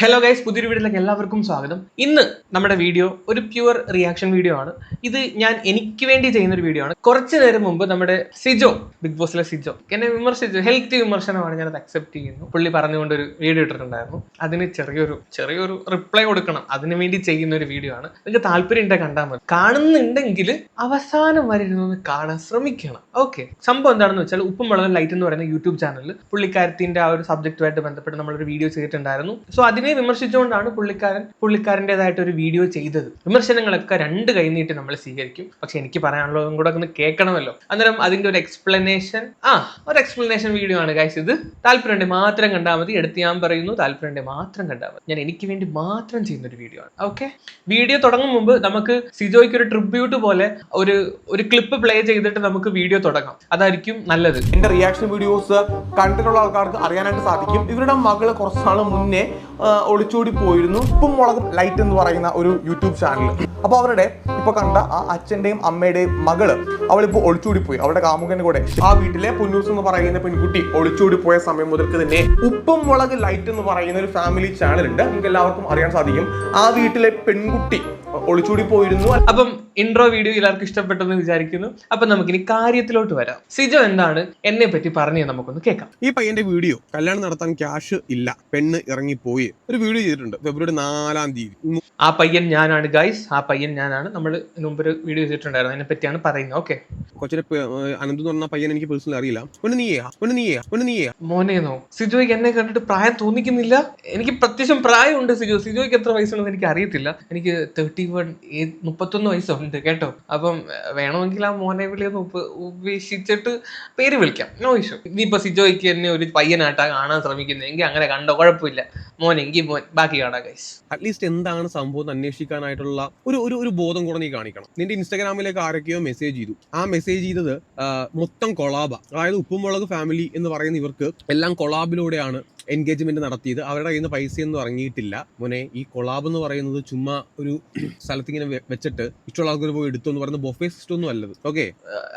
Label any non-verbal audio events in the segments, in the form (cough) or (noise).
Hello guys പുതിയൊരു വീഡിയോയിലേക്ക് എല്ലാവർക്കും സ്വാഗതം. ഇന്ന് നമ്മുടെ വീഡിയോ ഒരു പ്യുവർ റിയാക്ഷൻ വീഡിയോ ആണ്. ഇത് ഞാൻ എനിക്ക് വേണ്ടി ചെയ്യുന്ന ഒരു വീഡിയോ ആണ്. കുറച്ച് നേരം മുമ്പ് നമ്മുടെ സിജോ ബിഗ് ബോസിലെ സിജോ എന്നെ വിമർശിച്ചു. ഹെൽത്തി വിമർശനമാണ് ഞാൻ അത് അക്സെപ്റ്റ് ചെയ്യുന്നു. പുള്ളി പറഞ്ഞുകൊണ്ട് ഒരു വീഡിയോ ഇട്ടിട്ടുണ്ടായിരുന്നു. അതിന് ചെറിയൊരു ചെറിയൊരു റിപ്ലൈ കൊടുക്കണം. അതിനു വേണ്ടി ചെയ്യുന്ന ഒരു വീഡിയോ ആണ്. നിങ്ങൾക്ക് താല്പര്യം ഉണ്ടെങ്കിൽ കണ്ടാൽ മതി. കാണുന്നുണ്ടെങ്കിൽ അവസാനം വരെ ഇരുന്ന് കാണാൻ ശ്രമിക്കണം. ഓക്കെ സംഭവം എന്താണെന്ന് വെച്ചാൽ ഉപ്പും മുളകും ലൈറ്റ് എന്ന് പറയുന്ന യൂട്യൂബ് ചാനലിൽ പുള്ളിക്കാരത്തിന്റെ ആ ഒരു സബ്ജക്റ്റുമായിട്ട് ബന്ധപ്പെട്ട് നമ്മളൊരു വീഡിയോ ചെയ്തിട്ടുണ്ടായിരുന്നു. സോ അതിനെ വിമർശിച്ചുകൊണ്ടാണ് പുള്ളിക്കാരൻ പുള്ളിക്കാരന്റെതായിട്ട് ഒരു വീഡിയോ ചെയ്തത്. വിമർശനങ്ങളൊക്കെ രണ്ട് കൈനീട്ടി നമ്മൾ സ്വീകരിക്കും. പക്ഷെ എനിക്ക് പറയാനുള്ളതും കൂടെ ഒന്ന് കേൾക്കണമല്ലോ. അന്നേരം അതിന്റെ ഒരു എക്സ്പ്ലനേഷൻ ആ ഒരു എക്സ്പ്ലനേഷൻ വീഡിയോ ആണ് ഗൈസ് ഇത്. താല്പര്യമുണ്ട് മാത്രം കണ്ടാൽ മതി. എടുത്ത് ഞാൻ പറയുന്നു താല്പര്യമുണ്ട് മാത്രം കണ്ടാൽ മതി. ഞാൻ എനിക്ക് വേണ്ടി മാത്രം ചെയ്യുന്ന ഒരു വീഡിയോ ആണ്. ഓക്കെ വീഡിയോ തുടങ്ങും മുമ്പ് നമുക്ക് സിജോയ്ക്ക് ഒരു ട്രിബ്യൂട്ട് പോലെ ഒരു ഒരു ക്ലിപ്പ് പ്ലേ ചെയ്തിട്ട് നമുക്ക് വീഡിയോ തുടങ്ങാം. അതായിരിക്കും നല്ലത്. എന്റെ റിയാക്ഷൻ വീഡിയോസ് കണ്ടിട്ടുള്ള ആൾക്കാർക്ക് അറിയാനായിട്ട് സാധിക്കും. ഇവരുടെ മകൾ കുറച്ച് നാൾ മുന്നേ ഒളിച്ചോടി പോയിരുന്നു. ഉപ്പും മുളകും ലൈറ്റ് എന്ന് പറയുന്ന ഒരു യൂട്യൂബ് ചാനൽ അപ്പോൾ അവരുടെ ഇപ്പൊ കണ്ട ആ അച്ഛന്റെയും അമ്മയുടെയും മകൾ അവളിപ്പോ ഒളിച്ചോടി പോയി. അവളുടെ കാമുകന്റെ കൂടെ. ആ വീട്ടിലെ പുന്നൂസ് എന്ന് പറയുന്ന പെൺകുട്ടി ഒളിച്ചോടി പോയ സമയം മുതൽക്ക് തന്നെ ഉപ്പും മുളക് ലൈറ്റ് എന്ന് പറയുന്ന ഒരു ഫാമിലി ചാനൽ ഉണ്ട്. നിങ്ങൾക്ക് എല്ലാവർക്കും അറിയാൻ സാധിക്കും. ആ വീട്ടിലെ പെൺകുട്ടി ഒളിച്ചോടി പോയിരുന്നു. അപ്പം ഇൻട്രോ വീഡിയോ എല്ലാവർക്കും ഇഷ്ടപ്പെട്ടെന്ന് വിചാരിക്കുന്നു. അപ്പൊ നമുക്കിനി കാര്യത്തിലോട്ട് വരാം. സിജോ എന്താണ് എന്നെ പറ്റി പറഞ്ഞു നമുക്കൊന്ന് കേൾക്കാം. ഈ പയ്യന്റെ വീഡിയോ കല്യാണം നടത്താൻ ക്യാഷ് ഇല്ല പെണ്ണ് ഇറങ്ങി പോയി ഒരു വീഡിയോ ചെയ്തിട്ടുണ്ട് ഫെബ്രുവരി നാലാം തീയതി. ആ പയ്യൻ ഞാനാണ് ഗൈസ് ആ പയ്യൻ ഞാനാണ്. നമ്മൾ മുമ്പ് ഒരു വീഡിയോ ചെയ്തിട്ടുണ്ടായിരുന്നു. അതിനെ പറ്റിയാണ് പറയുന്നത്. ഓക്കെ കൊച്ചിനെ അനന്ത് എന്ന് പറഞ്ഞ പയ്യൻ എനിക്ക് പേഴ്സണലി അറിയില്ല. ഒന്ന് നീയാ ഒന്ന് നീയാ ഒന്ന് നീയാ. മോനേന്നോ സിജോയ്ക്ക് എന്നെ കണ്ടിട്ട് പ്രായം തോന്നിക്കുന്നില്ല. എനിക്ക് പ്രത്യക്ഷം പ്രായമുണ്ട് സിജോ. സിജോയ്ക്ക് എത്ര വയസ്സുണ്ടെന്ന് എനിക്ക് അറിയത്തില്ല. എനിക്ക് തേർട്ടി വൺ മുപ്പത്തൊന്ന് വയസ്സുണ്ട് കേട്ടോ. അപ്പം വേണമെങ്കിൽ ആ മോനെ വിളി ഉപ ഉപേക്ഷിച്ചിട്ട് പേര് വിളിക്കാം. നോ ഇഷ്യൂ ഇനിയിപ്പോ സിജോയ്ക്ക് എന്നെ ഒരു പയ്യനായിട്ടാ കാണാൻ ശ്രമിക്കുന്നതെങ്കിൽ അങ്ങനെ കണ്ടോ? കുഴപ്പമില്ല. മോനെങ്കിൽ മോൻ ബാക്കി കാണാം ഗൈസ് അറ്റ്ലീസ്റ്റ് എന്താണ് സംഭവം അന്വേഷിക്കാനായിട്ടുള്ള ഒരു ഒരു ഒരു ബോധം കൂടെ നീ കാണിക്കണം. നിന്റെ ഇൻസ്റ്റാഗ്രാമിലേക്ക് ആരൊക്കെയോ മെസ്സേജ് ചെയ്തു. ആ മെസ്സേജ് ചെയ്തത് മൊത്തം കൊളാബ അതായത് ഉപ്പുമുളക് ഫാമിലി എന്ന് പറയുന്ന ഇവർക്ക് എല്ലാം കൊളാബിലൂടെയാണ് എൻഗേജ്മെന്റ് നടത്തിയത്. അവരുടെ കയ്യിൽ നിന്ന് പൈസയൊന്നും ഇറങ്ങിയിട്ടില്ല. മോനെ ഈ കൊളാബ് എന്ന് പറയുന്നത് ചുമ്മാ ഒരു (clears throat) സ്ഥലത്ത് ഇങ്ങനെ വെച്ചിട്ട് ഇഷ്ടമുള്ള ആൾക്കാർ പോയി എടുത്തു എന്ന് പറയുന്ന ബൊഫേ സിസ്റ്റം ഒന്നും അല്ലത്. ഓക്കെ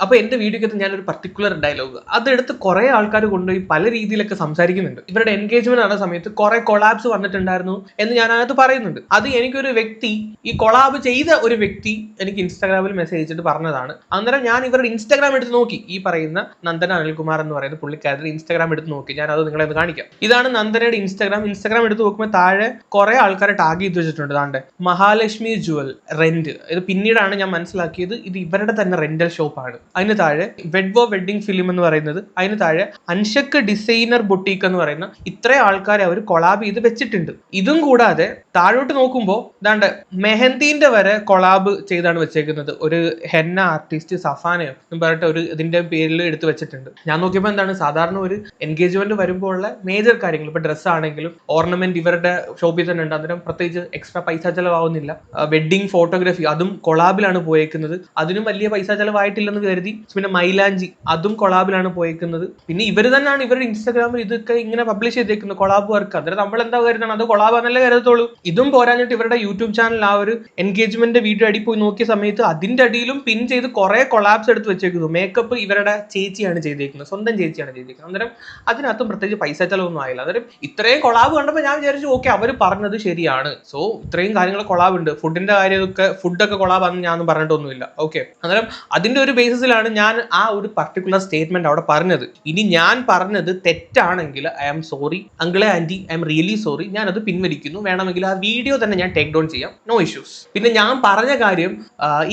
അപ്പൊ എന്റെ വീഡിയോക്കകത്ത് ഞാനൊരു പർട്ടിക്കുലർ ഡയലോഗ് അതെടുത്ത് കുറെ ആൾക്കാർ കൊണ്ടുപോയി പല രീതിയിലൊക്കെ സംസാരിക്കുന്നുണ്ട്. ഇവരുടെ എൻഗേജ്മെന്റ് നടന്ന സമയത്ത് കുറെ കൊളാബ്സ് വന്നിട്ടുണ്ടായിരുന്നു എന്ന് ഞാൻ അതിനകത്ത് പറയുന്നുണ്ട്. അത് എനിക്കൊരു വ്യക്തി ഈ കൊളാബ് ചെയ്ത ഒരു വ്യക്തി എനിക്ക് ഇൻസ്റ്റാഗ്രാമിൽ മെസ്സേജ് അയച്ചിട്ട് പറഞ്ഞതാണ്. അന്നേരം ഞാൻ ഇവരുടെ ഇൻസ്റ്റാഗ്രാം എടുത്ത് നോക്കി. ഈ പറയുന്ന നന്ദന അനിൽകുമാർ എന്ന് പറയുന്ന പുള്ളിക്കാരുടെ ഇൻസ്റ്റാഗ്രാം എടുത്ത് നോക്കി. ഞാൻ അത് നിങ്ങളെ കാണിക്കാം. ഇതാണ് നന്ദനയുടെ ഇൻസ്റ്റാഗ്രാം ഇൻസ്റ്റാഗ്രാം എടുത്ത് നോക്കുമ്പോൾ താഴെ കുറെ ആൾക്കാരെ ടാഗ് ചെയ്ത് വെച്ചിട്ടുണ്ട്. താണ്ടെ മഹാലക്ഷ്മി ജുവൽ റെന്റ് ഇത് പിന്നീടാണ് ഞാൻ മനസ്സിലാക്കിയത് ഇത് ഇവരുടെ തന്നെ റെന്റൽ ഷോപ്പാണ് അതിന് താഴെ വെഡ്വോ വെഡിങ് ഫിലിം എന്ന് പറയുന്നത്. അതിന് താഴെ അൻഷക്ക് ഡിസൈനർ ബൊട്ടീക്ക് എന്ന് പറയുന്ന ഇത്രയും ആൾക്കാരെ അവർ കൊളാബ് ചെയ്ത് വെച്ചിട്ടുണ്ട്. ഇതും കൂടാതെ താഴോട്ട് നോക്കുമ്പോൾ ദാണ്ട് മെഹന്തിന്റെ വരെ കൊളാബ് ചെയ്താണ് വെച്ചേക്കുന്നത്. ഒരു ഹെന്ന ആർട്ടിസ്റ്റ് സഫാനയോ എന്ന് പറഞ്ഞിട്ട് ഒരു ഇതിന്റെ പേരിൽ എടുത്ത് വെച്ചിട്ടുണ്ട്. ഞാൻ നോക്കിയപ്പോൾ എന്താണ് സാധാരണ ഒരു എൻഗേജ്മെന്റ് വരുമ്പോൾ ഉള്ള മേജർ കാര്യങ്ങൾ. ഇപ്പൊ ഡ്രസ്സ് ആണെങ്കിലും ഓർണമെന്റ് ഇവരുടെ ഷോപ്പിൽ തന്നെ ഉണ്ട്. അന്നേരം പ്രത്യേകിച്ച് എക്സ്ട്രാ പൈസ ചെലവാകുന്നില്ല. വെഡിങ് ഫോട്ടോഗ്രാഫി അതും കൊളാബിലാണ് പോയേക്കുന്നത്. അതിനും വലിയ പൈസ ചെലവായിട്ടില്ലെന്ന് കരുതി. പിന്നെ മൈലാഞ്ചി അതും കൊളാബിലാണ് പോയേക്കുന്നത്. പിന്നെ ഇവർ തന്നെയാണ് ഇവരുടെ ഇൻസ്റ്റാഗ്രാമിൽ ഇതൊക്കെ ഇങ്ങനെ പബ്ലിഷ് ചെയ്തേക്കുന്നത്. കൊളാബ് വർക്ക് അന്നേരം നമ്മൾ എന്താ കരുതണം അത് കൊളാബ് എന്നല്ലേ കരുതത്തുള്ളൂ. ഇതും പോരാഞ്ഞിട്ട് ഇവരുടെ യൂട്യൂബ് ചാനൽ ആ ഒരു എൻഗേജ്മെന്റ് വീഡിയോ അടി പോയി നോക്കിയ സമയത്ത് അതിന്റെ അടിയിലും പിൻ ചെയ്ത് കുറെ കൊളാബ്സ് എടുത്ത് വെച്ചേക്കുന്നു. മേക്കപ്പ് ഇവരുടെ ചേച്ചിയാണ് ചെയ്തേക്കുന്നത്. സ്വന്തം ചേച്ചിയാണ് ചെയ്തേക്കുന്നത്. അന്നേരം അതിനകത്തും പ്രത്യേകിച്ച് പൈസ ചെലവൊന്നും ആയില്ല. അന്നേരം ഇത്രയും കൊളാബ് കണ്ടപ്പോൾ ഞാൻ വിചാരിച്ചു ഓക്കെ അവർ പറഞ്ഞത് ശരിയാണ്. സോ ഇത്രയും കാര്യങ്ങൾ കൊളാബ് ഉണ്ട്. ഫുഡിന്റെ കാര്യമൊക്കെ ഫുഡൊക്കെ കൊളാബാന്ന് ഞാനൊന്നും പറഞ്ഞിട്ടൊന്നുമില്ല. ഓക്കെ. അന്നേരം അതിന്റെ ഒരു ബേസിസിലാണ് ഞാൻ ആ ഒരു പർട്ടിക്കുലർ സ്റ്റേറ്റ്മെന്റ് അവിടെ പറഞ്ഞത്. ഇനി ഞാൻ പറഞ്ഞത് തെറ്റാണെങ്കിൽ ഐ ആം സോറി അങ്കിളെ aunty I M really sorry ഞാൻ അത് പിൻവലിക്കുന്നു. വേണമെങ്കിൽ ആ വീഡിയോ തന്നെ ഞാൻ ടേക്ക് ഡൗൺ ചെയ്യാം. നോ ഇഷ്യൂസ് പിന്നെ ഞാൻ പറഞ്ഞ കാര്യം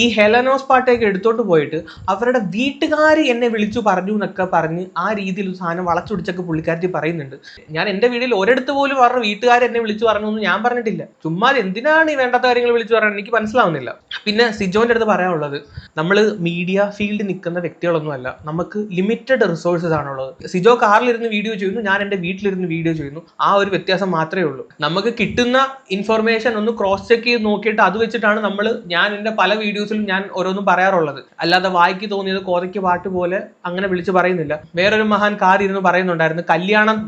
ഈ ഹെലനോസ് പാട്ടേക്ക് എടുത്തോട്ട് പോയിട്ട് അവരുടെ വീട്ടുകാർ എന്നെ വിളിച്ചു പറഞ്ഞു എന്നൊക്കെ പറഞ്ഞ് ആ രീതിയിൽ സാധനം വളച്ചൊടിച്ചൊക്കെ പുള്ളിക്കാരത്തി പറയുന്നുണ്ട്. ഞാൻ എന്റെ വീട്ടിൽ ഒരിടത്ത് പോലും അവരുടെ വീട്ടുകാർ എന്നെ വിളിച്ചു പറഞ്ഞു എന്ന് ഞാൻ പറഞ്ഞിട്ടില്ല. ചുമ്മാ എന്തിനാണ് ഈ വേണ്ടാത്ത കാര്യങ്ങൾ വിളിച്ചു പറഞ്ഞത്? എനിക്ക് മനസ്സിലാവുന്നില്ല. പിന്നെ സിജോന്റെ അടുത്ത് പറയാനുള്ളത് നമ്മൾ മീഡിയ ഫീൽഡിൽ നിൽക്കുന്ന വ്യക്തികളൊന്നുമല്ല. നമുക്ക് ലിമിറ്റഡ് റിസോഴ്സസ് ആണുള്ളത്. സിജോ കാറിലിരുന്ന് വീഡിയോ ചെയ്യുന്നു ഞാൻ എന്റെ വീട്ടിലിരുന്ന് വീഡിയോ ചെയ്യുന്നു. ആ ഒരു വ്യത്യാസം മാത്രമേ ഉള്ളൂ. നമുക്ക് കിട്ടുന്ന ഇൻഫർമേഷൻ ഒന്ന് ക്രോസ് ചെക്ക് ചെയ്ത് നോക്കിയിട്ട് അത് വെച്ചിട്ടാണ് നമ്മൾ ഞാൻ എന്റെ പല വീഡിയോസിലും ഞാൻ ഓരോന്നും പറയാറുള്ളത്. അല്ലാതെ വായിക്ക് തോന്നിയത് കോതയ്ക്ക് പാട്ട് പോലെ അങ്ങനെ വിളിച്ച് പറയുന്നില്ല. വേറൊരു മഹാൻ കാർ ഇരുന്ന് പറയുന്നുണ്ടായിരുന്നു കല്യാണം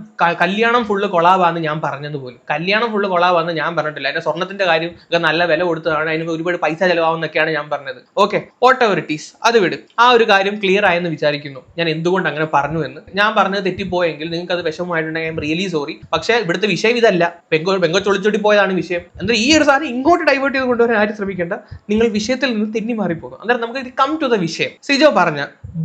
കല്യാണം ഫുള്ള് കൊളാവാന്ന് ഞാൻ പറഞ്ഞത് പോലും കല്യാണം ഫുള്ള് കൊളാവാന്ന് ഞാൻ പറഞ്ഞിട്ടില്ല. എന്റെ സ്വർണത്തിന്റെ കാര്യം ഒക്കെ നല്ല വില കൊടുത്തതാണ്. അതിന് ഒരുപാട് പൈസ ചെലവാകുന്നൊക്കെയാണ് ഞാൻ പറഞ്ഞത്. ഓക്കെ ഓട്ടോറിറ്റീസ് അത് വിട്. ആ ഒരു കാര്യം ക്ലിയർ ആയെന്ന് വിചാരിക്കുന്നു. ഞാൻ എന്തുകൊണ്ട് അങ്ങനെ പറഞ്ഞു എന്ന്. ഞാൻ പറഞ്ഞത് തെറ്റിപ്പോയെങ്കിൽ നിങ്ങൾക്ക് അത് വിഷമമായിട്ടുണ്ടെങ്കിൽ ഐ എം റിയലി സോറി പക്ഷേ ഇവിടുത്തെ വിഷയം വിഷയം ഇതല്ല പെങ്കോ പെങ്കോ ചൊളിച്ചൊടി പോയതാണ് വിഷയം. എന്നാൽ ഈ ഒരു സാധനം ഇങ്ങോട്ട് ഡൈവേർട്ട് ചെയ്ത് കൊണ്ടുവരാൻ ആരും ശ്രമിക്കേണ്ട? നിങ്ങൾ വിഷയത്തിൽ നിന്ന് തെന്നി മാറിപ്പോകും. അന്നേരം നമുക്ക് ഇത് കം ടു ദ വിഷയം. സിജോ പറഞ്ഞ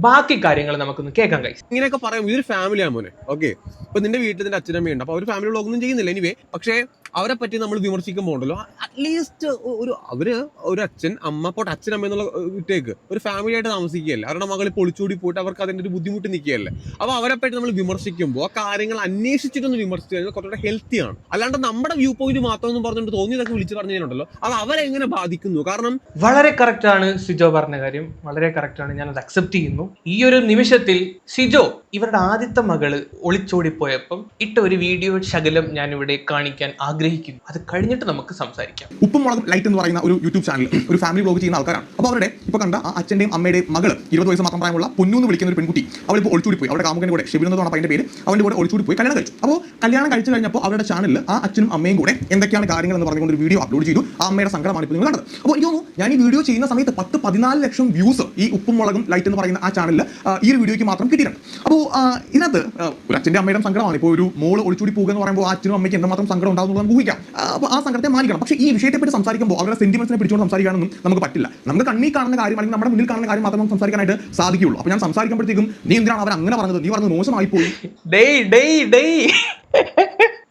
ബാക്കി കാര്യങ്ങൾ നമുക്കൊന്ന് കേൾക്കാൻ കഴിയും ഇങ്ങനെയൊക്കെ പറയും ഇതൊരു ഫാമിലിയാണ് മോനെ. ഓക്കെ ഇപ്പൊ നിന്റെ വീട്ടിൽ നിന്റെ അച്ഛനമ്മയുണ്ട് അപ്പൊ അവർ ഫാമിലി ഒന്നും ചെയ്യുന്നില്ല എനിവേ പക്ഷേ അവരെ പറ്റി നമ്മൾ വിമർശിക്കുമ്പോൾ ഉണ്ടല്ലോ. അറ്റ്ലീസ്റ്റ് ഒരു അവർ ഒരു അച്ഛൻ അമ്മ പോട്ട് അച്ഛനമ്മ എന്നുള്ള വിട്ടേക്ക് ഒരു ഫാമിലി ആയിട്ട് താമസിക്കുകയല്ലേ. അവരുടെ മകളിൽ പൊളിച്ചൂടി പോയിട്ട് അവർക്ക് അതിന്റെ ഒരു ബുദ്ധിമുട്ട് നിൽക്കുകയല്ലേ. അപ്പൊ അവരെ പറ്റി നമ്മൾ വിമർശിക്കുമ്പോൾ ആ കാര്യങ്ങൾ അന്വേഷിച്ചിട്ടൊന്ന് വിമർശിച്ചു കഴിഞ്ഞാൽ കുറച്ചുകൂടെ ഹെൽത്തിയാണ് അല്ലാണ്ട് നമ്മുടെ വ്യൂ പോയിന്റ് മാത്രം എന്ന് പറഞ്ഞിട്ട് തോന്നിയതൊക്കെ വിളിച്ച് പറഞ്ഞു കഴിഞ്ഞാലുണ്ടല്ലോ അത് അവരെങ്ങനെ ബാധിക്കുന്നു? കാരണം വളരെ കറക്റ്റ് ആണ് സിജോ പറഞ്ഞ കാര്യം. വളരെ കറക്റ്റ് ആണ്. ഞാൻ അത് അക്സെപ്റ്റ് ചെയ്യുന്നു. ഈ ഒരു നിമിഷത്തിൽ സിജോ ഇവരുടെ ആദ്യത്തെ മകൾ ഒളിച്ചോടിപ്പോയപ്പം ഇട്ട ഒരു വീഡിയോ ശകലം ഞാൻ ഇവിടെ കാണിക്കാൻ ആഗ്രഹിക്കുന്നു. അത് കഴിഞ്ഞിട്ട് നമുക്ക് സംസാരിക്കാം. ഉപ്പും മുളകും ലൈറ്റ് എന്ന് പറയുന്ന ഒരു യൂട്യൂബ് ചാനൽ ഒരു ഫാമിലി ബ്ലോഗ് ചെയ്യുന്ന ആൾക്കാരാണ്. അപ്പോൾ അവരുടെ ഇപ്പോൾ കണ്ട ആ അച്ഛന്റെയും അമ്മയുടെയും മകൾ ഇരുപത് വയസ്സ് മാത്രം പ്രായമുള്ള പൊന്നു എന്ന് വിളിക്കുന്ന ഒരു പെൺകുട്ടി അവളിപ്പോൾ ഒളിച്ചോടി പോയി അവരുടെ കാമുകന്റെ കൂടെ ഷെബിൻ പറഞ്ഞ പേര് അവന്റെ കൂടെ ഒളിച്ചോടി പോയി കല്യാണം കഴിച്ചു. അപ്പോൾ കല്യാണം കഴിച്ചു കഴിഞ്ഞപ്പോൾ അവരുടെ ചാനലിൽ ആ അച്ഛനും അമ്മയും കൂടെ എന്തൊക്കെയാണ് കാര്യങ്ങൾ എന്ന് പറഞ്ഞുകൊണ്ട് ഒരു വീഡിയോ അപ്ലോഡ് ചെയ്തു. ആ അമ്മയുടെ സങ്കടമാണ് ഇപ്പോൾ നിങ്ങൾ കണ്ടത്. അപ്പോൾ എനിക്ക് തോന്നുന്നു ഞാൻ ഈ വീഡിയോ ചെയ്യുന്ന സമയത്ത് പത്ത് പതിനാല് ലക്ഷം വ്യൂസ് ഈ ഉപ്പും മുളകും ലൈറ്റ് എന്ന് പറയുന്ന ആ ചാനലിൽ ഈ ഒരു വീഡിയോയ്ക്ക് മാത്രം കിട്ടിയിട്ടുണ്ട്. അപ്പോൾ ഇതിനകത്ത് ഒരു അച്ഛന്റെ അമ്മയുടെ സങ്കടമാണ്. ഇപ്പോൾ ഒരു മോൾ ഒളിച്ചൂടി പോകുക എന്ന് പറയുമ്പോൾ ആ അച്ഛനും അമ്മയ്ക്ക് എന്തുമാത്രം സങ്കടം ഉണ്ടാകും എന്നുള്ളത് നമുക്ക് ഊഹിക്കാം. അപ്പോൾ ആ സങ്കടത്തെ മാനിക്കണം. പക്ഷേ ഈ വിഷയത്തെ പറ്റി സംസാരിക്കുമ്പോൾ അവരുടെ സെന്റിമെന്റ്സിനെ പിടിച്ചുകൊണ്ട് സംസാരിക്കാനൊന്നും നമുക്ക് പറ്റില്ല. നമുക്ക് കണ്ണി കാണുന്ന കാര്യം അല്ലെങ്കിൽ നമ്മുടെ മുന്നിൽ കാണുന്ന കാര്യം മാത്രം സംസാരിക്കാനായിട്ട് സാധിക്കുള്ളൂ അപ്പോൾ ഞാൻ സംസാരിക്കുമ്പോഴത്തേക്കും നീ എന്തിനാണ് അവർ അങ്ങനെ പറഞ്ഞത്? നീ പറഞ്ഞത് മോശമായി പോയി (laughs) ഡേയ് ഡേയ് ഡേയ്. (laughs)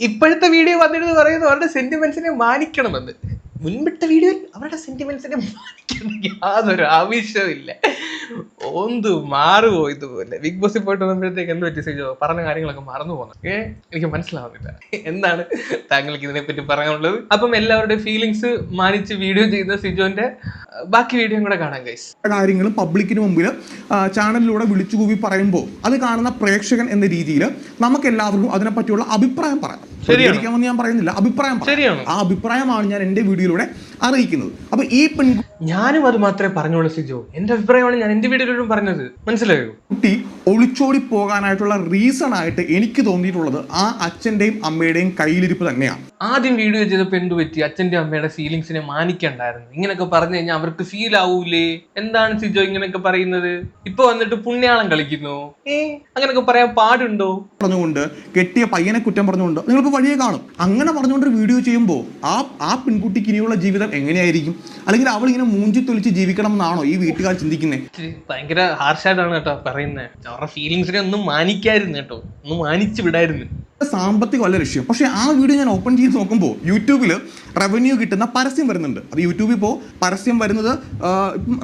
ഇപ്പോഴത്തെ വീഡിയോ വന്നിരുന്നു പറയുന്നു അവരുടെ സെന്റിമെന്റ്സിനെ മാനിക്കണമെന്ന്. മുൻപിട്ട വീഡിയോയിൽ അവരുടെ സെന്റിമെന്റ്സിനെ യാതൊരു ആവശ്യമില്ല ഒന്ന് മാറുമോ ഇതുപോലെ? ബിഗ് ബോസിൽ പോയിട്ട് വന്നപ്പോഴത്തേക്ക് എന്ത് പറ്റി സിജോ? പറഞ്ഞ കാര്യങ്ങളൊക്കെ മറന്നു പോകുന്നു ഏ എനിക്ക് മനസ്സിലാവുന്നില്ല. എന്താണ് താങ്കൾക്ക് ഇതിനെപ്പറ്റി പറയാനുള്ളത്? അപ്പം എല്ലാവരുടെ ഫീലിങ്സ് മാനിച്ച് വീഡിയോ ചെയ്യുന്ന സിജോന്റെ ബാക്കി വീഡിയോ കൂടെ കാണാം ഗൈസ് കാര്യങ്ങളും പബ്ലിക്കിന് മുമ്പിൽ ചാനലിലൂടെ വിളിച്ചു കൂവി പറയുമ്പോൾ അത് കാണുന്ന പ്രേക്ഷകൻ എന്ന രീതിയിൽ നമുക്ക് എല്ലാവർക്കും അതിനെപ്പറ്റിയുള്ള അഭിപ്രായം പറയാം. ശരിയാണ്. പ്രതികരിക്കാമെന്ന് ഞാൻ പറയുന്നില്ല. അഭിപ്രായം. ശരിയാണ്? ആ അഭിപ്രായമാണ് ഞാൻ എന്റെ വീഡിയോയിലൂടെ അറിയിക്കുന്നത്. അപ്പൊ ഈ പെൺ ഞാനും അത് മാത്രമേ പറഞ്ഞോളൂ സിജോ. എന്റെ അഭിപ്രായമാണ് ഞാൻ എന്റെ വീഡിയോയിലും പറഞ്ഞത്. മനസ്സിലായോ? കുട്ടി ഒളിച്ചോടി പോകാനായിട്ടുള്ള റീസൺ ആയിട്ട് എനിക്ക് തോന്നിയിട്ടുള്ളത് ആ അച്ഛന്റെയും അമ്മയുടെയും കയ്യിലിരിപ്പ് തന്നെയാണ്. ആദ്യം വീഡിയോ ചെയ്തപ്പോ എന്ത് പറ്റി? അച്ഛന്റെ അമ്മയുടെ ഫീലിങ്സിനെ മാനിക്കണ്ടായിരുന്നു. ഇങ്ങനെയൊക്കെ പറഞ്ഞു കഴിഞ്ഞാൽ അവർക്ക് ഫീൽ ആവൂലേ? എന്താണ് സിജോ ഇങ്ങനെയൊക്കെ പറയുന്നത്? ഇപ്പൊ വന്നിട്ട് പുണ്യാളം കളിക്കുന്നു. ഏ അങ്ങനെയൊക്കെ പറയാൻ പാടുണ്ടോ? പറഞ്ഞുകൊണ്ട് കെട്ടിയ പയ്യനെ കുറ്റം പറഞ്ഞുകൊണ്ട് നിങ്ങൾക്ക് വഴിയെ കാണും. അങ്ങനെ പറഞ്ഞുകൊണ്ട് ഒരു വീഡിയോ ചെയ്യുമ്പോൾ ആ ആ പെൺകുട്ടിക്ക് ഇനിയുള്ള ജീവിതം എങ്ങനെയായിരിക്കും? അല്ലെങ്കിൽ അവൾ ഇങ്ങനെ മൂഞ്ചി തൊലിച്ച് ജീവിക്കണം എന്നാണോ ഈ വീട്ടുകാർ ചിന്തിക്കുന്നത് ഭയങ്കര ഹാർഷായിട്ടാണ് കേട്ടോ പറയുന്നത് അവരുടെ ഫീലിങ്സിനെ ഒന്നും മാനിക്കായിരുന്നു കേട്ടോ. ഒന്ന് മാനിച്ചു വിടായിരുന്നു സാമ്പത്തികമല്ല ലക്ഷ്യം. പക്ഷേ ആ വീഡിയോ ഞാൻ ഓപ്പൺ ചെയ്ത് നോക്കുമ്പോൾ യൂട്യൂബിൽ റവന്യൂ കിട്ടുന്ന പരസ്യം വരുന്നുണ്ട്. അത് യൂട്യൂബിൽ ഇപ്പോൾ പരസ്യം വരുന്നത്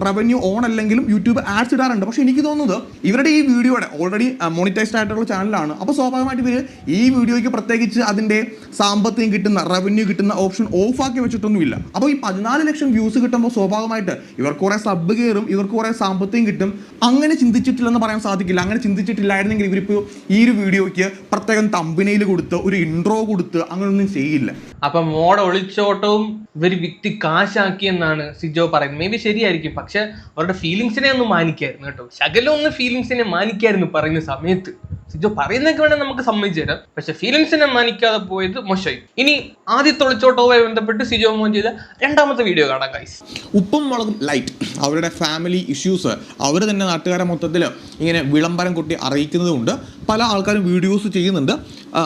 റവന്യൂ ഓൺ അല്ലെങ്കിലും യൂട്യൂബ് ആഡ്സ് ഇടാറുണ്ട്. പക്ഷേ എനിക്ക് തോന്നുന്നത് ഇവരുടെ ഈ വീഡിയോയുടെ ഓൾറെഡി മോണിറ്റൈസ്ഡ് ആയിട്ടുള്ള ചാനലാണ് അപ്പോൾ സ്വാഭാവികമായിട്ട് ഇവർ ഈ വീഡിയോയ്ക്ക് പ്രത്യേകിച്ച് അതിന്റെ സാമ്പത്തികം കിട്ടുന്ന റവന്യൂ കിട്ടുന്ന ഓപ്ഷൻ ഓഫാക്കി വെച്ചിട്ടൊന്നുമില്ല. അപ്പോൾ ഈ പതിനാല് ലക്ഷം വ്യൂസ് കിട്ടുമ്പോൾ സ്വാഭാവികമായിട്ട് ഇവർക്ക് കുറേ സബ് കയറും ഇവർക്ക് കുറേ സാമ്പത്തികം കിട്ടും. അങ്ങനെ ചിന്തിച്ചിട്ടില്ലെന്ന് പറയാൻ സാധിക്കില്ല. അങ്ങനെ ചിന്തിച്ചിട്ടില്ലായിരുന്നെങ്കിൽ ഇവരിപ്പോൾ ഈ ഒരു വീഡിയോയ്ക്ക് പ്രത്യേകം തമ്പിനയിൽ കൊടുത്ത് ഒരു ഇൻട്രോ കൊടുത്ത് അങ്ങനൊന്നും ചെയ്യില്ല. അപ്പൊ മോഡ് ഒളിച്ചോട്ടവും ഇവർ വിറ്റ് കാശാക്കി എന്നാണ് സിജോ പറയുന്നത്. മേ ബി ശരിയായിരിക്കും. പക്ഷെ അവരുടെ ഫീലിങ്സിനെ ഒന്ന് മാനിക്കായിരുന്നു കേട്ടോ. ശകലം ഒന്ന് ഫീലിങ്സിനെ മാനിക്കായിരുന്നു പറയുന്ന സമയത്ത്. സിജോ പറയുന്നതൊക്കെ വേണേൽ നമുക്ക് സമ്മതിച്ചു തരാം. പക്ഷെ ഫീലിങ്സിനെ മാനിക്കാതെ പോയത് മോശമായി ഇനി ആദ്യ തൊളിച്ചോട്ടവുമായി ബന്ധപ്പെട്ട് സിജോ മോൻ ചെയ്ത രണ്ടാമത്തെ വീഡിയോ കാണാം ഗൈസ് ഉപ്പും മുളകും ലൈറ്റ് അവരുടെ ഫാമിലി ഇഷ്യൂസ് അവർ തന്നെ നാട്ടുകാരെ മൊത്തത്തിൽ ഇങ്ങനെ വിളംബരം കൊട്ടി അറിയിക്കുന്നതുകൊണ്ട് പല ആൾക്കാരും വീഡിയോസ് ചെയ്യുന്നുണ്ട്.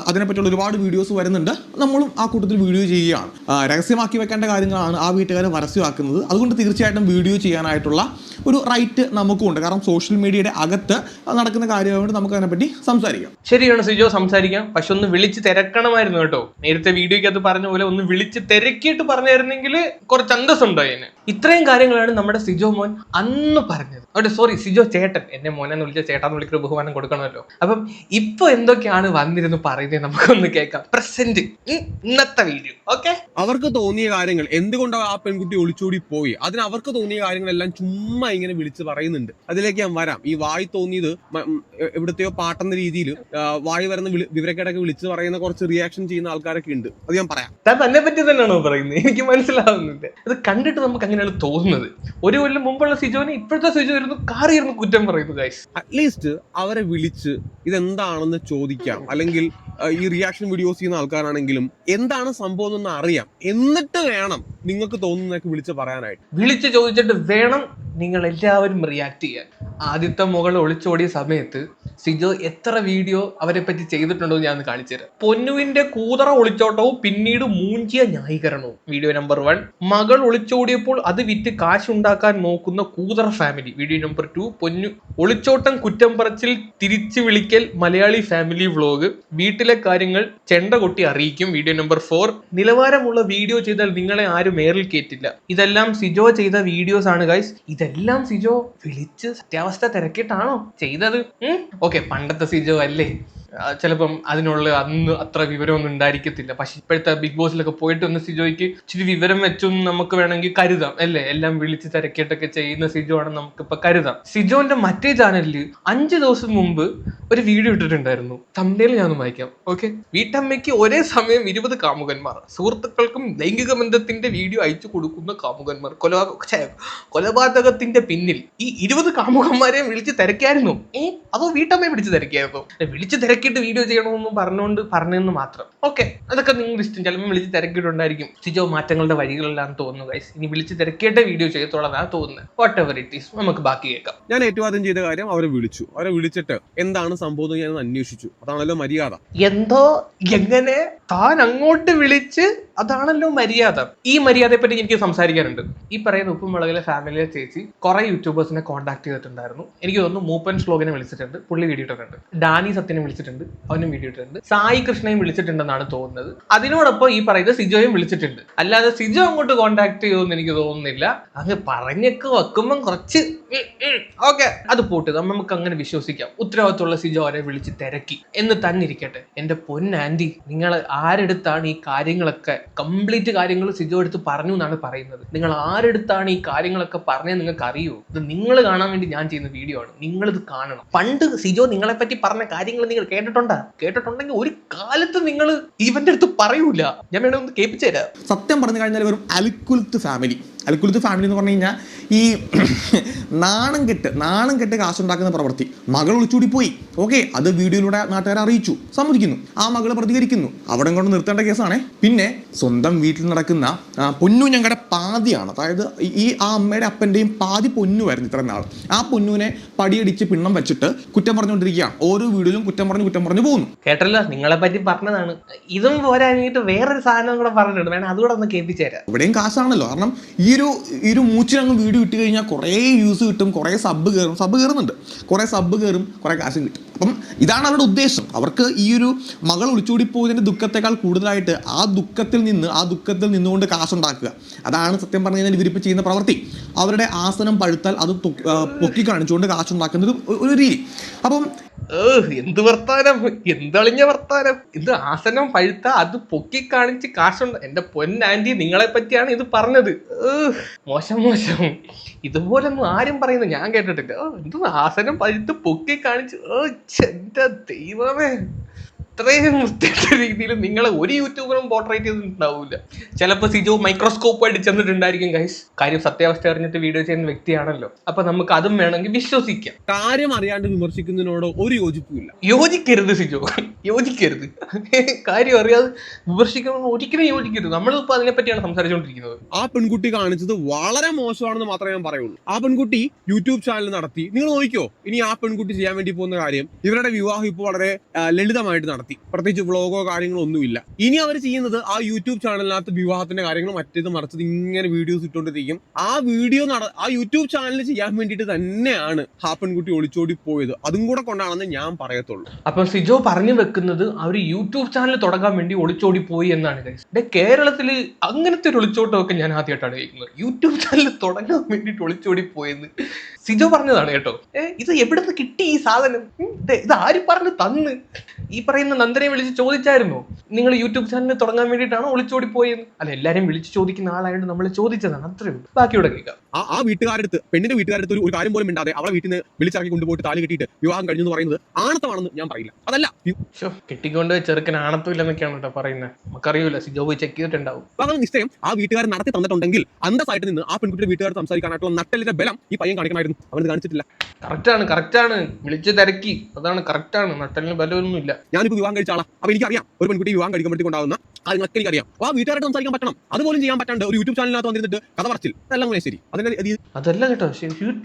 അതിനെപ്പറ്റിയുള്ള ഒരുപാട് വീഡിയോസ് വരുന്നുണ്ട്. നമ്മളും ആ കൂട്ടത്തിൽ വീഡിയോ ചെയ്യുകയാണ്. രഹസ്യമാക്കി വെക്കേണ്ട കാര്യങ്ങളാണ് ആ വീട്ടുകാർ പരസ്യമാക്കുന്നത്. അതുകൊണ്ട് തീർച്ചയായിട്ടും വീഡിയോ ചെയ്യാനായിട്ടുള്ള ഒരു റൈറ്റ് നമുക്കുണ്ട്. കാരണം സോഷ്യൽ മീഡിയയുടെ അകത്ത് നടക്കുന്ന കാര്യമായതുകൊണ്ട് നമുക്ക് അതിനെപ്പറ്റി സംസാരിക്കാം. ശരിയാണ് സിജോ സംസാരിക്കാം. പക്ഷെ ഒന്ന് വിളിച്ച് തിരക്കണമായിരുന്നു കേട്ടോ. നേരത്തെ വീഡിയോയ്ക്ക് അത് പറഞ്ഞ പോലെ ഒന്ന് വിളിച്ച് തിരക്കിയിട്ട് പറഞ്ഞായിരുന്നെങ്കിൽ കുറച്ച് അന്തസ്സുണ്ടോ അതിന്. ഇത്രയും കാര്യങ്ങളാണ് നമ്മുടെ സിജോ മോൻ അന്ന് പറഞ്ഞത്. അവിടെ സോറി സിജോ ചേട്ടൻ. എന്നെ മോനെന്ന് വിളിച്ച ചേട്ടാന്ന് വിളിക്കുന്ന ബഹുമാനം കൊടുക്കണമല്ലോ. അപ്പം ഇപ്പൊ എന്തൊക്കെയാണ് വന്നിരുന്നു പറയുന്നത് നമുക്കൊന്ന് കേൾക്കാം. പ്രസന്റ് ഇന്നത്തെ വീഡിയോ ഓക്കെ അവർക്ക് തോന്നിയ കാര്യങ്ങൾ എന്തുകൊണ്ടാണ് ആ പെൺകുട്ടി ഒളിച്ചോടി പോയി? അതിന് അവർക്ക് തോന്നിയ കാര്യങ്ങളെല്ലാം ചുമ്മാ ഇങ്ങനെ വിളിച്ച് പറയുന്നുണ്ട്. അതിലേക്ക് ഞാൻ വരാം. ഈ വായി തോന്നിയത് എവിടത്തെയോ പാട്ടെന്ന രീതിയിൽ വായി വരുന്ന വിവരക്കേടൊക്കെ വിളിച്ച് പറയുന്ന കുറച്ച് റിയാക്ഷൻ ചെയ്യുന്ന ആൾക്കാരൊക്കെ ഉണ്ട്. അത് ഞാൻ പറയാം. താൻ തന്നെ പറ്റി തന്നെയാണോ പറയുന്നത്? എനിക്ക് മനസ്സിലാവുന്നില്ല അത് കണ്ടിട്ട് നമുക്ക് അങ്ങനെയാണ് തോന്നുന്നത്. ഒരു കൊല്ലം മുമ്പുള്ള സിജോനെ ഇപ്പോഴത്തെ സിജോ ഇരുന്ന് കാറിയിരുന്ന് കുറ്റം പറയുന്നു ഗൈസ് അറ്റ്ലീസ്റ്റ് അവരെ വിളിച്ച് ഇതെന്താണെന്ന് ചോദിക്കാം. അല്ലെങ്കിൽ ഈ റിയാക്ഷൻ വീഡിയോസ് ചെയ്യുന്ന ആൾക്കാരാണെങ്കിലും എന്താണ് സംഭവം എന്ന് അറിയാം. എന്നിട്ട് വേണം നിങ്ങൾക്ക് തോന്നുന്നതൊക്കെ വിളിച്ച് പറയാനായിട്ട്. വിളിച്ച് ചോദിച്ചിട്ട് വേണം നിങ്ങൾ എല്ലാവരും റിയാക്ട് ചെയ്യാൻ. ആദ്യത്തെ മുകൾ ഒളിച്ചോടിയ സമയത്ത് സിജോ എത്ര വീഡിയോ അവരെ പറ്റി ചെയ്തിട്ടുണ്ടോ എന്ന് ഞാൻ കാണിച്ചു തരാം. പൊന്നുവിന്റെ കൂതറ ഒളിച്ചോട്ടവും പിന്നീട് മൂഞ്ചിയ ന്യായീകരണവും. വീഡിയോ നമ്പർ വൺ മകൾ ഒളിച്ചോടിയപ്പോൾ അത് വിറ്റ് കാശുണ്ടാക്കാൻ നോക്കുന്ന കൂതറ family video number two Ponnu ഒളിച്ചോട്ടം കുറ്റം പറച്ചിൽ തിരിച്ചു വിളിക്കൽ മലയാളി ഫാമിലി വ്ലോഗ് വീട്ടിലെ കാര്യങ്ങൾ ചെണ്ട കൊട്ടി അറിയിക്കും. വീഡിയോ നമ്പർ ഫോർ നിലവാരമുള്ള വീഡിയോ ചെയ്താൽ നിങ്ങളെ ആരും മേറിൽ കേറ്റില്ല. ഇതെല്ലാം സിജോ ചെയ്ത വീഡിയോസ് ആണ് ഗൈസ് ഇതെല്ലാം സിജോ വിളിച്ച് സത്യാവസ്ഥ തിരക്കിയിട്ടാണോ ചെയ്തത്? ഓക്കെ പണ്ടത്തെ സിജോ അല്ലേ? ചിലപ്പം അതിനുള്ള അന്ന് അത്ര വിവരമൊന്നും ഉണ്ടായിരിക്കത്തില്ല. പക്ഷെ ഇപ്പോഴത്തെ ബിഗ് ബോസിലൊക്കെ പോയിട്ട് വന്ന സിജോയ്ക്ക് ഇച്ചിരി വിവരം വെച്ചും നമുക്ക് വേണമെങ്കിൽ കരുതാം അല്ലേ? എല്ലാം വിളിച്ച് തിരക്കിയിട്ടൊക്കെ ചെയ്യുന്ന സിജോ ആണെന്ന് നമുക്കിപ്പോൾ കരുതാം. സിജോന്റെ മറ്റേ ചാനലിൽ അഞ്ച് ദിവസം മുമ്പ് ഒരു വീഡിയോ ഇട്ടിട്ടുണ്ടായിരുന്നു. തമ്മിൽ ഞാനൊന്ന് വായിക്കാം ഓക്കെ വീട്ടമ്മയ്ക്ക് ഒരേ സമയം ഇരുപത് കാമുകന്മാർ സുഹൃത്തുക്കൾക്കും ലൈംഗിക ബന്ധത്തിന്റെ വീഡിയോ അയച്ചു കൊടുക്കുന്ന കാമുകന്മാർ കൊല കൊലപാതകത്തിന്റെ പിന്നിൽ ഈ ഇരുപത് കാമുകന്മാരെ വിളിച്ച് തിരക്കായിരുന്നു ഏ? അതോ വീട്ടമ്മയെ വിളിച്ച് തിരക്കായിരുന്നു വിളിച്ച് തിരക്കിയിട്ട് വീഡിയോ ചെയ്യണമെന്നും പറഞ്ഞുകൊണ്ട് പറഞ്ഞെന്ന് മാത്രം. ഓക്കെ അതൊക്കെ നിങ്ങൾ ഇഷ്ടം. ചിലപ്പോൾ വിളിച്ച് തിരക്കിയിട്ടുണ്ടായിരിക്കും സിജോ മാറ്റങ്ങളുടെ വഴികളെല്ലാം തോന്നുന്നു ഗൈസ് ഇനി വിളിച്ച് തിരക്കിയിട്ടേ വീഡിയോ ചെയ്യത്തോളാണ് തോന്നുന്നത് വാട്ട് എവർ ഇറ്റ് ഈസ് നമുക്ക് ബാക്കി കേൾക്കാം. ഞാൻ ഏറ്റവും ആദ്യം ചെയ്ത കാര്യം അവരെ വിളിച്ചു. അവരെ വിളിച്ചിട്ട് എന്താണ് സംഭവം ഞാൻ അന്വേഷിച്ചു. അതാണല്ലോ മര്യാദ. എന്തോ എങ്ങനെ താൻ അങ്ങോട്ട് വിളിച്ച് അതാണല്ലോ മര്യാദ. ഈ മര്യാദയെ പറ്റി എനിക്ക് സംസാരിക്കാനുണ്ട്. ഈ പറയുന്ന ഉപ്പും മുളകിലെ ഫാമിലിയിലെ ചേച്ചി കുറെ യൂട്യൂബേഴ്സിനെ കോൺടാക്ട് ചെയ്തിട്ടുണ്ടായിരുന്നു. എനിക്ക് തോന്നുന്നു മൂപ്പൻ ശ്ലോകനെ വിളിച്ചിട്ടുണ്ട് പുള്ളി വീഡിയോ ഡാനി സത്യനെ വിളിച്ചിട്ടുണ്ട്. അവനും വീഡിയോ ഇട്ടിട്ടുണ്ട് സായി കൃഷ്ണയും വിളിച്ചിട്ടുണ്ടെന്നാണ് തോന്നുന്നത്. അതിനോടൊപ്പം ഈ പറയുന്ന സിജോയും വിളിച്ചിട്ടുണ്ട്. അല്ലാതെ സിജോ അങ്ങോട്ട് കോണ്ടാക്ട് ചെയ്യുമെന്ന് എനിക്ക് തോന്നുന്നില്ല. അങ്ങ് പറഞ്ഞൊക്കെ വെക്കുമ്പം കുറച്ച് ഓക്കെ. അത് പോട്ട് നമുക്ക് അങ്ങനെ വിശ്വസിക്കാം. ഉത്തരവാദിത്തമുള്ള സിജോ അവരെ വിളിച്ച് തിരക്കി. എന്ന് തന്നിരിക്കട്ടെ. എന്റെ പൊന്നാന്റി നിങ്ങൾ ആരെടുത്താണ് ഈ കാര്യങ്ങളൊക്കെ കംപ്ലീറ്റ് കാര്യങ്ങൾ സിജോ എടുത്ത് പറഞ്ഞു എന്നാണ് പറയുന്നത്. നിങ്ങൾ ആരെടുത്താണ് ഈ കാര്യങ്ങളൊക്കെ പറഞ്ഞത് നിങ്ങൾക്ക് അറിയോ ഇത് നിങ്ങൾ കാണാൻ വേണ്ടി ഞാൻ ചെയ്യുന്ന വീഡിയോ ആണ്. നിങ്ങളിത് കാണണം. പണ്ട് സിജോ നിങ്ങളെ പറ്റി പറഞ്ഞ കാര്യങ്ങൾ നിങ്ങൾ കേട്ടിട്ടുണ്ടാ? കേട്ടിട്ടുണ്ടെങ്കിൽ ഒരു കാലത്ത് നിങ്ങൾ ഇവന്റെ അടുത്ത് പറയൂല. ഞാൻ വേണമെന്ന് കേൾപ്പിച്ചു തരാം. സത്യം പറഞ്ഞു കഴിഞ്ഞാൽ വെറും അൽക്കുലത്ത് ഫാമിലി. അൽക്കുലത്ത് ഫാമിലി എന്ന് പറഞ്ഞു കഴിഞ്ഞാൽ ഈ (coughs) നാണം കെട്ട് നാണം കെട്ട് കാശുണ്ടാക്കുന്ന പ്രവൃത്തി. മകൾ ഒളിച്ചൂടി പോയി. ഓക്കെ അത് വീഡിയോയിലൂടെ നാട്ടുകാരെ അറിയിച്ചു സമ്മതിക്കുന്നു. ആ മകൾ പ്രതികരിക്കുന്നു. അവിടെ കൊണ്ട് നിർത്തേണ്ട കേസാണ്. പിന്നെ സ്വന്തം വീട്ടിൽ നടക്കുന്ന പൊന്നു ഞങ്ങളുടെ പാതിയാണ്. അതായത് ഈ- ആ അമ്മയുടെ അപ്പന്റെയും പാതി പൊന്നുമായിരുന്നു ഇത്ര നാൾ ആ പൊന്നുവിനെ പടിയടിച്ച് പിണ്ണം വെച്ചിട്ട് കുറ്റം പറഞ്ഞുകൊണ്ടിരിക്കുകയാണ്. ഓരോ വീഡിയോയിലും കുറ്റം പറഞ്ഞ് കുറ്റം പറഞ്ഞു പോകുന്നു. കേട്ടല്ലോ നിങ്ങളെ പറ്റി പറഞ്ഞതാണ്. ഇതും പോരാഞ്ഞിട്ട് വേറൊരു സാധനം കൂടെ പറഞ്ഞിട്ടുണ്ട്. വേണം അതുകൂടെ ഒന്ന് കേൾപ്പിച്ചു തരാം. ഇവിടെയും കാശാണല്ലോ. കാരണം ഈ ഒരു ഈ ഒരു മൂച്ചിനങ്ങ് വീഡിയോ ഇട്ട് കഴിഞ്ഞാൽ കുറേ വ്യൂസ് കിട്ടും കുറേ സബ്ബ് കയറും സബ്ബ് കയറുന്നുണ്ട് കുറേ സബ്ബ് കയറും കുറേ കാശ് കിട്ടും. അപ്പം ഇതാണ് അവരുടെ ഉദ്ദേശം. അവർക്ക് ഈ ഒരു മകൾ ഒളിച്ചോടി പോയതിന്റെ ദുഃഖത്തെക്കാൾ കൂടുതലായിട്ട് ആ ദുഃഖത്തിൽ നിന്ന് ആ ദുഃഖത്തിൽ നിന്നുകൊണ്ട് കാശുണ്ടാക്കുക. അതാണ് സത്യം പറഞ്ഞു കഴിഞ്ഞാൽ ഇവരിപ്പോൾ ചെയ്യുന്ന പ്രവൃത്തി. അവരുടെ ആസനം പഴുത്താൽ അത് പൊക്കി കാണിച്ചുകൊണ്ട് കാശുണ്ടാക്കുന്ന ഒരു രീതി. അപ്പം എന്ത് വർത്താനം? എന്തളിഞ്ഞ വർത്താനം? ഇത് ആസനം പഴുത്ത അത് പൊക്കി കാണിച്ച് കാശുണ്ട്. എന്റെ പൊന്നാന്റി നിങ്ങളെ പറ്റിയാണ് ഇത് പറഞ്ഞത്. ഏഹ്. മോശം മോശം. ഇതുപോലൊന്നും ആരും പറയുന്നു. ഞാൻ കേട്ടിട്ടില്ല. എന്ത് ആസനം പഴുത്ത് പൊക്കി കാണിച്ചു. എന്റെ ദൈവമേ? ഇത്രയും വൃത്തിയായിട്ട രീതിയിൽ നിങ്ങളെ ഒരു യൂട്യൂബറും പോർട്രേറ്റ് ചെയ്തിട്ടുണ്ടാവില്ല ചിലപ്പോൾ സിജോ മൈക്രോസ്കോപ്പ് ആയിട്ട് ചെന്നിട്ടുണ്ടായിരിക്കും ഗൈസ് കാര്യം സത്യാവസ്ഥ അറിഞ്ഞിട്ട് വീഡിയോ ചെയ്യുന്ന വ്യക്തിയാണല്ലോ. അപ്പൊ നമുക്ക് അതും വേണമെങ്കിൽ വിശ്വസിക്കാം. കാര്യം അറിയാണ്ട് വിമർശിക്കുന്നതിനോട് ഒരു യോജിപ്പില്ല യോജിക്കരുത് സിജോ. യോജിക്കരുത്. കാര്യം അറിയാതെ വിമർശിക്കണം ഒരിക്കലും യോജിക്കരുത്. നമ്മളിപ്പോ അതിനെ പറ്റിയാണ് സംസാരിച്ചുകൊണ്ടിരിക്കുന്നത്. ആ പെൺകുട്ടി കാണിച്ചത് വളരെ മോശമാണെന്ന് മാത്രമേ ഞാൻ പറയുള്ളൂ. ആ പെൺകുട്ടി യൂട്യൂബ് ചാനൽ നടത്തി. നിങ്ങൾ നോക്കിയോ? ഇനി ആ പെൺകുട്ടി ചെയ്യാൻ വേണ്ടി പോകുന്ന കാര്യം ഇവരുടെ വിവാഹം ഇപ്പോൾ വളരെ ലളിതമായിട്ട് നടത്തി. പ്രത്യേകിച്ച് വ്ളോഗോ കാര്യങ്ങളോ ഒന്നുമില്ല. ഇനി അവർ ചെയ്യുന്നത് ആ യൂട്യൂബ് ചാനലിനകത്ത് വിവാഹത്തിന്റെ കാര്യങ്ങൾ മറ്റേത് മറിച്ചത് ഇങ്ങനെ വീഡിയോസ് ഇട്ടുകൊണ്ടിരിക്കും. ആ വീഡിയോ നട ആ യൂട്യൂബ് ചാനൽ ചെയ്യാൻ വേണ്ടിയിട്ട് തന്നെയാണ് ഹാപ്പൻകുട്ടി ഒളിച്ചോടി പോയത്. അതും കൂടെ കൊണ്ടാണെന്ന് ഞാൻ പറയത്തുള്ളൂ. അപ്പം സിജോ പറഞ്ഞു വെക്കുന്നത് അവർ യൂട്യൂബ് ചാനൽ തുടങ്ങാൻ വേണ്ടി ഒളിച്ചോടി പോയി എന്നാണ് ഗൈസ് കേരളത്തിൽ അങ്ങനത്തെ ഒരു ഒളിച്ചോട്ടമൊക്കെ ഞാൻ ആദ്യമായിട്ടാണ് കേൾക്കുന്നത്. യൂട്യൂബ് ചാനൽ തുടങ്ങാൻ വേണ്ടിയിട്ട് ഒളിച്ചോടി പോയെന്ന്. സിജോ പറഞ്ഞതാണ് കേട്ടോ. ഏ ഇത് എവിടുന്ന് കിട്ടി ഈ സാധനം? ഇത് ആര് പറഞ്ഞു തന്ന്? ഈ പറയുന്ന നന്ദനെ വിളിച്ച് ചോദിച്ചായിരുന്നു? നിങ്ങൾ യൂട്യൂബ് ചാനൽ തുടങ്ങാൻ വേണ്ടിയിട്ടാണോ ഒളിച്ചോടി പോയെന്ന്? അല്ല എല്ലാരും വിളിച്ച് ചോദിക്കുന്ന ആളായതുകൊണ്ട് നമ്മൾ ചോദിച്ചതാണ് അത്രയും ബാക്കിയോടെ കേൾക്കാം. ആ ആ വീട്ടുകാരടുത്ത് പെണ്ണിന്റെ വീട്ടുകാരടുത്ത് ഒരു കാര്യം പോലും മിണ്ടാതെ അവളെ വീട്ടിൽ നിന്ന് വിളിച്ചിറക്കി കൊണ്ടുപോയിട്ട് താലി കെട്ടിയിട്ട് വിവാഹം കഴിഞ്ഞു എന്ന് പറയുന്നത് ആണത്തമാണെന്ന് ഞാൻ പറയില്ല. അതല്ല. കെട്ടിക്കൊണ്ട് ചെറുക്കൻ ആണത്തുമില്ലെന്നൊക്കെയാണ് കേട്ടോ പറയുന്നത്. നമുക്കറിയൂല സിജോ പോയി ചെക്ക് ചെയ്തിട്ടുണ്ടാവും. അങ്ങനെ നിശ്ചയം ആ വീട്ടുകാരൻ നടത്തി തന്നിട്ടുണ്ടെങ്കിൽ അന്തസ്സായിട്ട് നിന്ന് ആ പെൺകുട്ടിയുടെ വീട്ടുകാർ സംസാരിക്കാനായിട്ടുള്ള നട്ടലിന്റെ ബലം ഈ പയ്യൻ കാണിക്കണമായിരുന്നു അവന് കാണിച്ചിട്ടില്ല. കറക്റ്റാണ് കറക്റ്റാണ്. വിളിച്ച് തിരക്കി. അതാണ് കറക്റ്റാണ്. നട്ടലിന് ബലമൊന്നും ഇല്ല ഞാനിപ്പോൾ വിവാഹം കഴിച്ച ആളാ. അപ്പൊ എനിക്കറിയാം. ഒരു പെൺകുട്ടി വിവാഹം കഴിക്കുമ്പോഴത്തേക്ക് ഉണ്ടാകുന്ന കാര്യങ്ങളൊക്കെ എനിക്കറിയാം. ആ വീട്ടുകാരായിട്ട് സംസാരിക്കാൻ പറ്റണം. അതുപോലും ചെയ്യാൻ പറ്റാണ്ട് ഒരു യൂട്യൂബ് ചാനലിനകത്ത് വന്നിരുന്നിട്ട് കഥ പറച്ചിൽ. അതെല്ലാം കൂടെ ശരി. അതിന്റെ രീതി അതല്ല കേട്ടോ.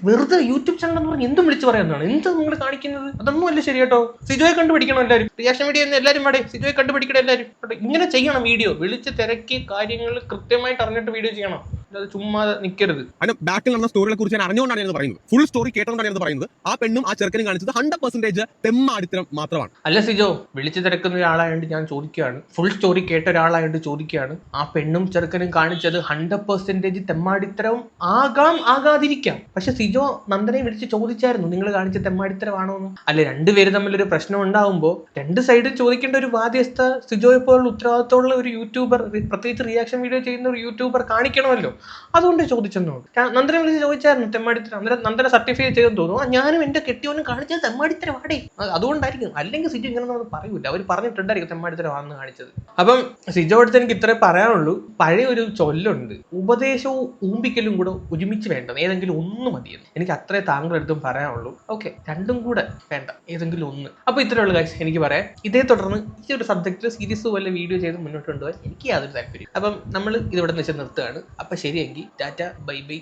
വെറുതെ യൂട്യൂബ് ചാനൽ എന്ന് പറഞ്ഞ് എന്തും വിളിച്ചു പറയാനാണ് എന്ത് നിങ്ങൾ കാണിക്കുന്നത്? അതൊന്നും അല്ല ശരി കേട്ടോ. സിജോയെ കണ്ടുപിടിക്കണം എല്ലാവരും റിയാക്ഷൻ വീഡിയോ എല്ലാവരും വേണേ സിജോയെ കണ്ടുപിടിക്കണം എല്ലാവരും ഇങ്ങനെ ചെയ്യണം വീഡിയോ. വിളിച്ച് തിരക്കി കാര്യങ്ങൾ കൃത്യമായിട്ട് അറിഞ്ഞിട്ട് വീഡിയോ ചെയ്യണം. അല്ലാതെ ചുമ്മാ നിൽക്കരുത് അതിന്റെ ബാക്കിൽ നടന്ന സ്റ്റോറിയെ കുറിച്ച് ഞാൻ അറിഞ്ഞുകൊണ്ടാണ് ഞാൻ പറയുന്നത്. ഫുൾ സ്റ്റോറി കേട്ടോണ്ടാണ് ഞാൻ പറയുന്നത്. ആ പെണ്ണും ആ ചെറുക്കനും കാണിച്ചത് ഹൺഡ്രഡ് പെർസെന്റേജ് തെമ്മാടിത്തരം മാത്രമാണ്. അല്ല സിജോ വിളിച്ചു തിരക്കുന്ന ഒരാളായതുകൊണ്ട് ഞാൻ ചോദിക്കുകയാണ്. ഫുൾ സ്റ്റോറി കേട്ട ഒരാളായതുകൊണ്ട് ചോദിക്കുകയാണ്. ആ പെണ്ണും ചെറുക്കനും കാണിച്ചത് ഹൺഡ്രഡ് പെർസെന്റേജ് തെമ്മാടിത്തരവും ആകാം ആകാതിരിക്കാം. പക്ഷെ സിജോ നന്ദനെ വിളിച്ച് ചോദിച്ചായിരുന്നു നിങ്ങൾ കാണിച്ച തെമ്മാടിത്തരമാണോ എന്ന്? അല്ലെ രണ്ടുപേര് തമ്മിൽ ഒരു പ്രശ്നം ഉണ്ടാവുമ്പോൾ രണ്ട് സൈഡിൽ ചോദിക്കേണ്ട ഒരു ബാധ്യസ്ഥ സിജോയെ പോലുള്ള ഉത്തരവാദിത്തമുള്ള ഒരു യൂട്യൂബർ പ്രത്യേകിച്ച് റിയാക്ഷൻ വീഡിയോ ചെയ്യുന്ന ഒരു യൂട്യൂബർ കാണിക്കണമല്ലോ. അതുകൊണ്ട് ചോദിച്ചെന്നു നന്ദനെ വിളിച്ച് ചോദിച്ചായിരുന്നു തെമ്മാടിത്തരം. അന്നേരം നന്ദനെ സർട്ടിഫൈ ചെയ്തെന്ന് തോന്നുന്നു. ഞാനും എന്റെ കെട്ടിയവനും കാണിച്ചത് തെമ്മാടിത്തരം വാടേ അത് അതുകൊണ്ടായിരിക്കും. അല്ലെങ്കിൽ സിജു ഇങ്ങനെ നമ്മൾ പറയൂല. അവർ പറഞ്ഞിട്ടുണ്ടായിരിക്കും തെമ്മാടിത്തരമാണെന്ന് കാണിച്ചത്. അപ്പം സിജോടുത്ത് എനിക്ക് ഇത്രേ പറയാനുള്ളൂ. പഴയ ഒരു ചൊല്ലുണ്ട്. ഉപദേശവും ഊമ്പിക്കലും കൂടെ ഒരുമിച്ച് വേണ്ട. ഏതെങ്കിലും ഒന്ന് മതിയെന്ന്. എനിക്ക് അത്രേ താങ്കളുടെ അടുത്തും പറയാനുള്ളൂ. ഓക്കെ രണ്ടും കൂടെ വേണ്ട. ഏതെങ്കിലും ഒന്ന്. അപ്പോൾ ഇത്രയുള്ള കാര്യം എനിക്ക് പറയാം. ഇതേ തുടർന്ന് ഈ ഒരു സബ്ജക്റ്റിൽ സീരീസ് പോലെ വീഡിയോ ചെയ്ത് മുന്നോട്ട് കൊണ്ടുപോകാൻ എനിക്ക് യാതൊരു താല്പര്യം അപ്പം നമ്മൾ ഇതിവിടെ നിന്ന് വെച്ച് നിർത്തുകയാണ്. അപ്പം ശരിയെങ്കിൽ ടാറ്റ ബൈ ബൈ